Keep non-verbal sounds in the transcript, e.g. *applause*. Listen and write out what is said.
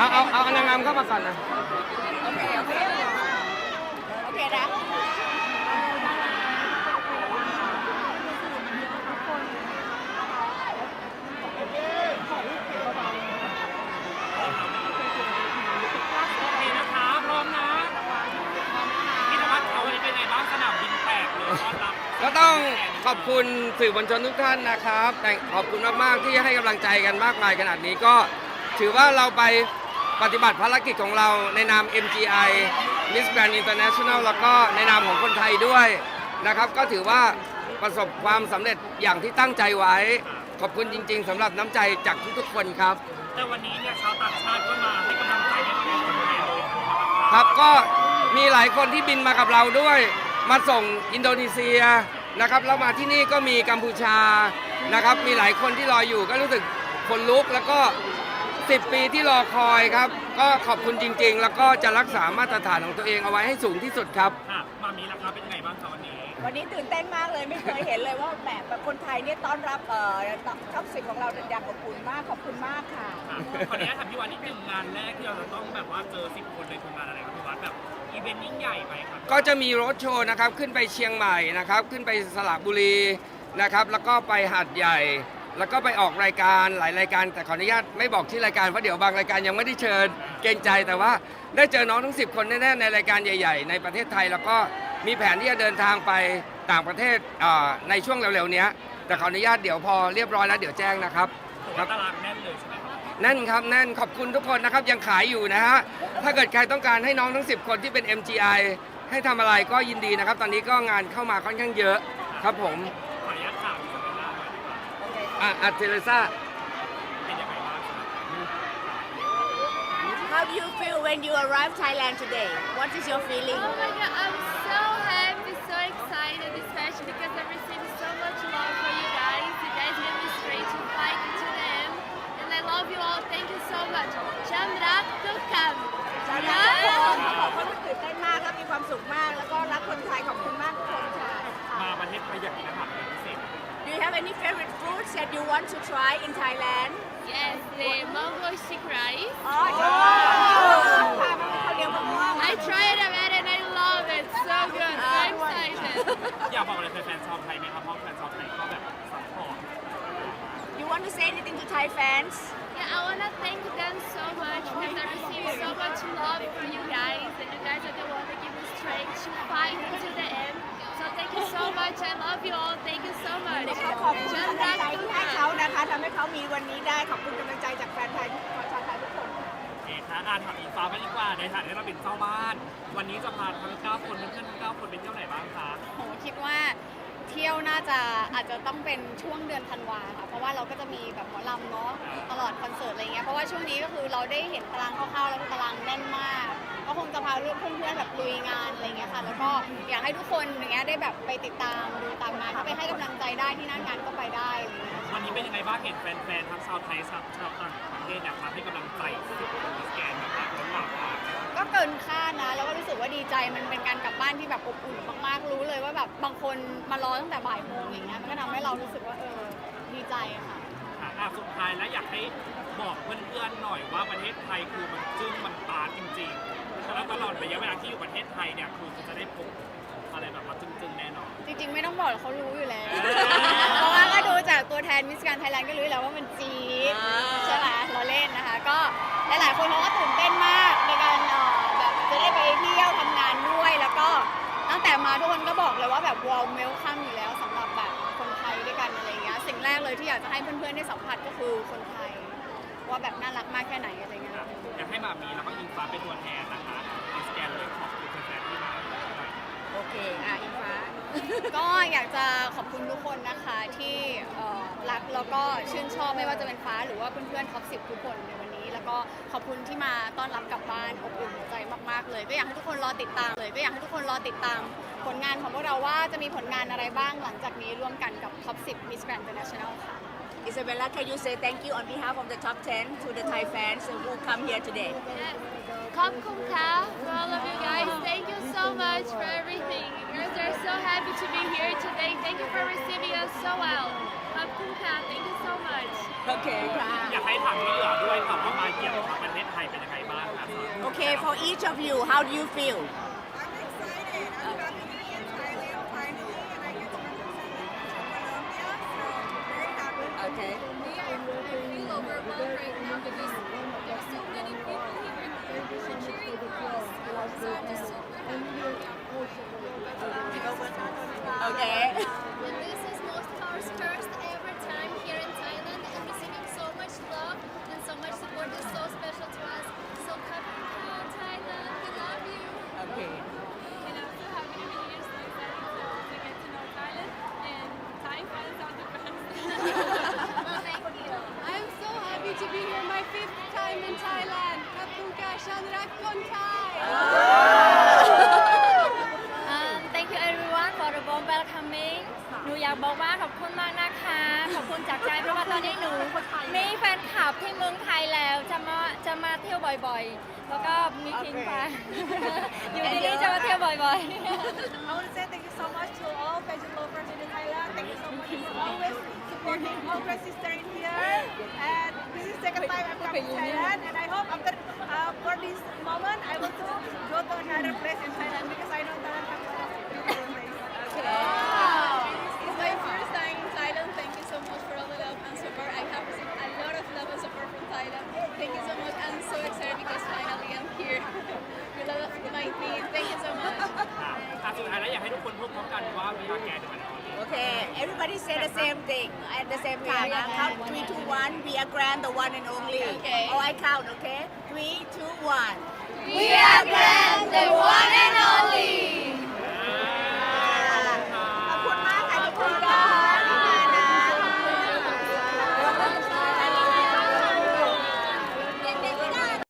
เอาเอาเอานางงามเข้ามาก่อนนะโอเค โอเค โอเคนะโอเคนะคะพร้อมนะพี่นวัดเอาวันนี้เป็นไงบ้างสนามบินแตกเลยต้อนรับก็ต้องขอบคุณสื่อมวลชนทุกท่านนะครับแต่ขอบคุณมาก ๆ ที่ให้กำลังใจกันมากมายขนาดนี้ก็ถือว่าเราไป ปฏิบัติภารกิจของเราในนาม MGI Miss Grand International แล้วก็ในนามของคนไทยด้วยนะครับ ก็ถือว่าประสบความสำเร็จอย่างที่ตั้งใจไว้ ขอบคุณจริง ๆสำหรับน้ำใจจากทุกๆคนครับ แต่วันนี้เนี่ยชาวต่างชาติก็มาให้กำลังใจในตัวคนไทยเลยครับก็มีหลายคนที่บินมากับเราด้วย มาส่งอินโดนีเซียนะครับแล้วมาที่นี่ก็มีกัมพูชานะครับ มีหลายคนที่รออยู่ก็รู้สึกคนลุกแล้วก็ 10 ปีที่รอคอยครับ ก็ขอบคุณจริง ๆ แล้วก็จะรักษามาตรฐานของตัวเองเอาไว้ให้สูงที่สุดครับค่ะมามีราคาเป็นไงบ้างคะวันนี้ วันนี้ตื่นเต้นมากเลยไม่เคยเห็นเลยว่าแบบแบบคนไทยเนี่ยต้อนรับเอ่อท็อปสิบของเราอย่างอบอุ่นมากขอบคุณมากค่ะ ค่ะขออนุญาตถามพี่วัดนิดหนึ่งงานแรกที่เราจะต้องแบบว่าเจอสิบคนเลยคืองานอะไรครับพี่วัดแบบอีเวนต์ยิ่งใหญ่ไหมครับก็จะมีรถโชว์นะครับ ขึ้นไปเชียงใหม่นะครับ ขึ้นไปสระบุรีนะครับ แล้วก็ไปหาดใหญ่ แล้วก็ไปออกรายการหลายรายการ แต่ขออนุญาตไม่บอกที่รายการเพราะเดี๋ยวบางรายการยังไม่ได้เชิญเกรงใจแต่ว่าได้เจอน้องทั้ง 10 คนแน่ๆในรายการใหญ่ๆ ในประเทศไทย แล้วก็มีแผนที่จะเดินทางไปต่างประเทศอ่าในช่วงเร็วๆเนี้ยแต่ขออนุญาตเดี๋ยวพอเรียบร้อยแล้วเดี๋ยวแจ้งนะครับผมว่าตารางแน่นเลยใช่ไหมครับแน่นครับแน่นขอบคุณทุกคนนะครับยังขายอยู่นะฮะถ้าเกิดใครต้องการให้น้องทั้ง 10 คนที่เป็น MGI ให้ทำอะไรก็ยินดีนะครับ ตอนนี้ก็งานเข้ามาค่อนข้างเยอะครับผม อะอะเทเลซ่าเป็นยังไงบ้างครับ How do you feel when you arrive Thailand today What is your feeling Oh my god, I'm so happy, so excited, especially because I've received so much love from you guys. You guys made me straight to fight to them. And I love you all. Thank you so much. Jamrat Tukam. ชาวไทยทุกคนเขาบอกว่าตื่นเต้นมากและมีความสุขมาก แล้วก็รักคนไทยขอบคุณมากทุกคนค่ะ มาประเทศไทยอยากกินอาหารเ have any favorite foods that you want to try in Thailand Yes, the mango stick rice. อ๋อชอบค่ะมันเป็นข้าวเหนียวมะม่วง I tried it already and I love it. So good. So excited. *laughs* อยากบอกอะไรแฟนๆชาวไทยไหมครับเพราะแฟนชาวไทยก็แบบซัพพอร์ต You want to say anything to Thai fans Yeah, I want to thank them so much because I received so much love from you guys, and you guys are the one that give me strength to fight you so much. เขาขอบคุณกำลังใจที่ให้เขานะคะทำให้เขามีวันนี้ได้ขอบคุณกำลังใจจากแฟนไทยทุกคนชาวไทยทุกคนโอเคค่ะอ่านถามอีฟ้ามาดีกว่าในฐานะที่เราเป็นเจ้าบ้าน วันนี้จะพาทั้ง9คนเพื่อนๆทั้ง9คนไปเที่ยวไหนบ้างคะโหคิดว่าเที่ยวน่าจะอาจจะต้องเป็นช่วงเดือนธันวาค่ะเพราะว่าเราก็จะมีแบบหมอลำเนาะตลอดคอนเสิร์ตอะไรเงี้ยเพราะว่าช่วงนี้ก็คือเราได้เห็นตารางคร่าวๆแล้วตารางแน่นมาก ก็คงจะพาเพื่อนๆแบบลุยงานอะไรเงี้ยค่ะแล้วก็อยากให้ทุกคนอย่างเงี้ยได้แบบไปติดตามดูตามงานถ้าไปให้กำลังใจได้ที่หนั่งงานก็ไปได้อะไรเงี้ยวันนี้เป็นยังไงบ้างเห็นแฟนๆทั้งชาวไทยชาวชาวต่างประเทศเนี่ยมาให้กำลังใจสิบคนมิสแกนแบบล้นหลามมากก็เกินคาดนะแล้วก็รู้สึกว่าดีใจมันเป็นการกลับบ้านที่แบบอบอุ่นมากๆรู้เลยว่าแบบบางคนมารอตั้งแต่บ่ายโมงอย่างเงี้ยมันก็ทำให้เรารู้สึกว่าเออดีใจอะค่ะค่ะอะสุดท้ายแล้วอยากให้ บอกเพื่อนๆหน่อยว่าประเทศไทยคือมันจึ้งมันตาจริงๆแล้วตลอดระยะเวลาที่อยู่ประเทศไทยเนี่ยคือจะได้พบอะไรแบบว่าจึ้งๆแน่นอน จริง ๆ ไม่ต้องบอกหรอกเขารู้อยู่แล้วเออเพราะว่าก็ดูจากตัวแทนมิสการไทยแลนด์ก็รู้อยู่แล้วว่ามันจี๊ดใช่ไหมเราเล่นนะคะ ก็หลายๆคนเขาก็ตื่นเต้นมากในการเอ่อแบบจะได้ไปเที่ยวทำงานด้วยแล้วก็ตั้งแต่มาทุกคนก็บอกเลยว่าแบบวอลเมลคัมอยู่แล้วสำหรับแบบคนไทยด้วยกันอะไรเงี้ยสิ่งแรกเลยที่อยากจะให้เพื่อนๆได้สัมผัสก็คือคนไทย ว่าแบบน่ารักมากแค่ไหนอะไรเงี้ยอยากให้มามีแล้วก็อิงฟ้าเป็นตัวแทนนะคะมิสแกนเลยขอบคุณแฟนๆที่มาหน่อยโอเคอะอิงฟ้า ก็อยากจะขอบคุณทุกคนนะคะที่เอ่อรักแล้วก็ชื่นชอบไม่ว่าจะเป็นฟ้าหรือว่าเพื่อนๆท็อปสิทุกคนในวันนี้ แล้วก็ขอบคุณที่มาต้อนรับกลับบ้านอบอุ่นหัวใจมากๆ เลย ก็อยากให้ทุกคนรอติดตามเลย ก็อยากให้ทุกคนรอติดตามผลงานของพวกเราว่าจะมีผลงานอะไรบ้างหลังจากนี้ร่วมกันกับท็อป10 Miss Grand International ค่ะ Isabella can you say thank you on behalf of the top 10 to the Thai fans who come here today Yes. Kom Kum Ka, for all of you guys, thank you so much for everything. You guys are so happy to be here today. Thank you for receiving us so well. Kom Kum Ka, thank you so much. โอเคค่ะ อยากให้ถามที่เหลือด้วยค่ะว่ามาเยี่ยมประเทศไทยเป็นยังไง Okay, for each of you, how do you feel? Okay. Feel overwhelmed right now because happy to be here. My fifth time in Thailand. Kapunka Shanrak Kontai. Um, thank you everyone for the warm welcoming หนูอยากบอกว่าขอบคุณมากนะคะ ขอบคุณจากใจเพราะว่าตอนนี้หนูมีแฟนคลับที่เมืองไทยแล้วจะมาจะมาเที่ยวบ่อยๆ แล้วก็มีทิ้งไปอยู่ที่นี่จะมาเที่ยวบ่อย I want to say thank you so much to all fashion lovers in Thailand. Thank you so much for always supporting all my sister in here. And this is second time I'm coming to Thailand, and I hope after uh, for this moment I will to go to another place in Thailand because I know Thailand has a lot of beautiful places. It's my first time in Thailand. Thank you so much for all the love and support. I have received a lot of love and support from Thailand. Thank you so much. I'm so excited because finally I'm here with all of my team. Thank you so much. *laughs* อ่ะสุดท้ายแล้วอยากให้ทุกคนพูดพร้อมกันว่ามีอาแกนเป็นอะไร Okay, everybody say the same thing at the same time. Now count three, two, one. We are grand, the one and only. Okay. Oh, I count. Okay, three, two, one. We are grand